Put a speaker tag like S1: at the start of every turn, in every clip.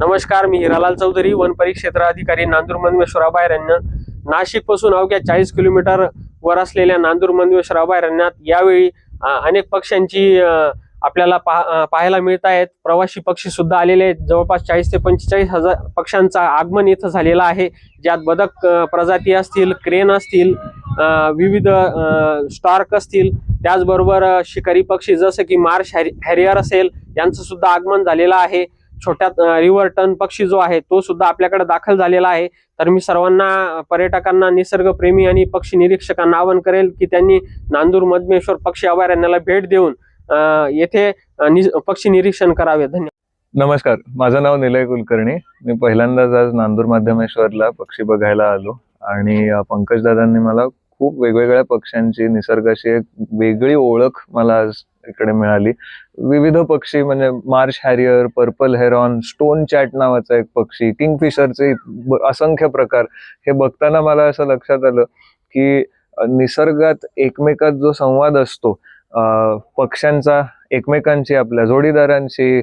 S1: नमस्कार मी हिरालाल चौधरी वन परिक्षेत्र अधिकारी नांदूर मंदमेश्वर अभयारण्य नाशिकपासून अवघ्या चाळीस किलोमीटर वर असलेल्या नांदूर मंदमेश्वर अभयारण्यात यावेळी अनेक पक्ष्यांची आपल्याला पाह पाहायला मिळत आहेत. प्रवासी पक्षी सुद्धा आलेले आहेत. जवळपास चाळीस ते पंचेचाळीस हजार पक्ष्यांचा आगमन इथं झालेला आहे. ज्यात बदक प्रजाती असतील क्रेन असतील विविध स्टार्क असतील. त्याचबरोबर शिकारी पक्षी जसं की मार्श हॅरियर असेल यांचं सुद्धा आगमन झालेलं आहे. छोट्यात रिव्हर टन पक्षी जो आहे तो सुद्धा आपल्याकडे दाखल झालेला आहे. तर मी सर्वांना पर्यटकांना निसर्गप्रेमी आणि पक्षी निरीक्षकांना आवाहन करेल की त्यांनी नांदूर मधमेश्वर पक्षी अभयारण्याला भेट देऊन येथे नि- पक्षी निरीक्षण करावे. धन्यवाद.
S2: नमस्कार. माझं नाव निलय कुलकर्णी. मी पहिल्यांदाच आज नांदूर माध्यमेश्वरला पक्षी बघायला आलो आणि पंकजदादांनी मला खूप वेगवेगळ्या पक्ष्यांची निसर्गाची एक वेगळी ओळख मला आज इकडे मिळाली. विविध पक्षी म्हणजे marsh harrier purple heron stonechat नावाचा एक पक्षी किंगफिशरचे असंख्य प्रकार. हे बघताना मला असं लक्षात आलं की निसर्गात एकमेकात जो संवाद असतो पक्ष्यांचा एकमेकांशी आपल्या जोडीदारांशी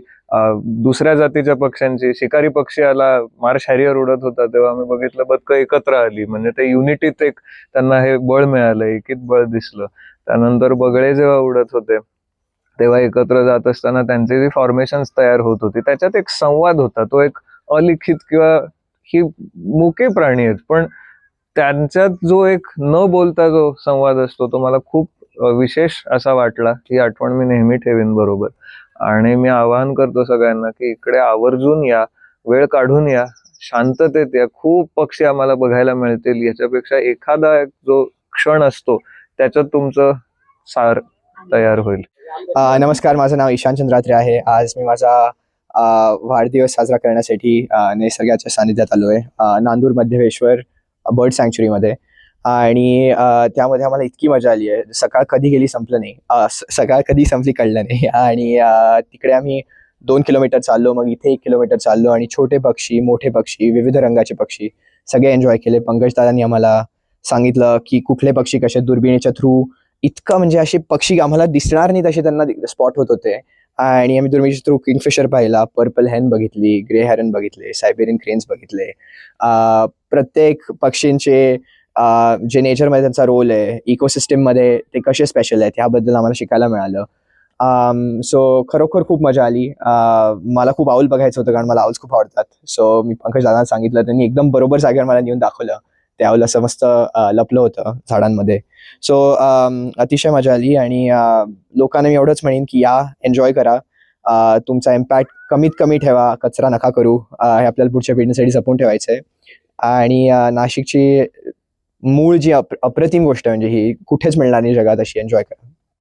S2: दुसऱ्या जातीच्या पक्ष्यांची शिकारी पक्षी आला मार्श हॅरियर उडत होता तेव्हा आम्ही बघितलं बदक एकत्र आली. म्हणजे ते युनिटीत एक त्यांना हे बळ मिळालं एकीत बळ दिसलं. त्यानंतर बगळे जेव्हा उडत होते तेव्हा एकत्र जात असताना त्यांचे जी फॉर्मेशन्स तयार होत होती त्याच्यात एक संवाद होता. तो एक अलिखित किंवा ही मुके प्राणी आहेत पण त्यांच्यात जो एक न बोलता जो संवाद असतो तो मला खूप विशेष असा वाटला. ही आठवण मी नेहमी ठेवीन बरोबर. आणि मी आवाहन करतो सगळ्यांना की इकडे आवर्जून या वेळ काढून या शांततेत या. खूप पक्षी आम्हाला बघायला मिळतील. याच्यापेक्षा एखादा एक जो क्षण असतो त्याच्यात तुमचं सार तयार होईल.
S3: नमस्कार माझं नाव ईशान चंद्रात्रे आहे. आज मी माझा वाढदिवस साजरा करण्यासाठी निसर्गाच्या सानिध्यात आलो आहे नांदूर मध्यवेश्वर बर्ड सँक्च्युरीमध्ये आणि त्यामध्ये आम्हाला इतकी मजा आली आहे. सकाळ कधी गेली संपलं नाही. सकाळ कधी संपली कळलं नाही. आणि तिकडे आम्ही दोन किलोमीटर चाललो मग इथे एक किलोमीटर चाललो आणि छोटे पक्षी मोठे पक्षी विविध रंगाचे पक्षी सगळे एन्जॉय केले. पंकज दादांनी आम्हाला सांगितलं की कुठले पक्षी कसे दुर्बिणीच्या थ्रू इतकं म्हणजे असे पक्षी आम्हाला दिसणार नाहीत असे त्यांना स्पॉट होत होते. आणि आम्ही दुर्मिळ थ्रू किंगफिशर पाहिला पर्पल हॅन बघितली ग्रे हॅरन बघितले सायबेरियन क्रेन्स बघितले. प्रत्येक पक्षींचे जे नेचरमध्ये त्यांचा रोल आहे इकोसिस्टीममध्ये ते कसे स्पेशल आहेत ह्याबद्दल आम्हाला शिकायला मिळालं. सो खरोखर खूप मजा आली. मला खूप आऊल बघायचं होतं कारण मला आऊल्स खूप आवडतात. सो मी पंकज दादांना सांगितलं त्यांनी एकदम बरोबर जागेवर मला नेऊन दाखवलं. त्यावर असं मस्त लपलं होतं झाडांमध्ये. सो अतिशय मजा आली आणि लोकांना मी एवढंच म्हणेन की या एन्जॉय करा. तुमचा इम्पॅक्ट कमीत कमी ठेवा कचरा नका करू. हे आपल्याला पुढच्या पिढीसाठी जपून ठेवायचं आहे. आणि नाशिकची मूळ जी अप अप्रतिम गोष्ट म्हणजे ही कुठेच मिळणार नाही जगात अशी एन्जॉय करा.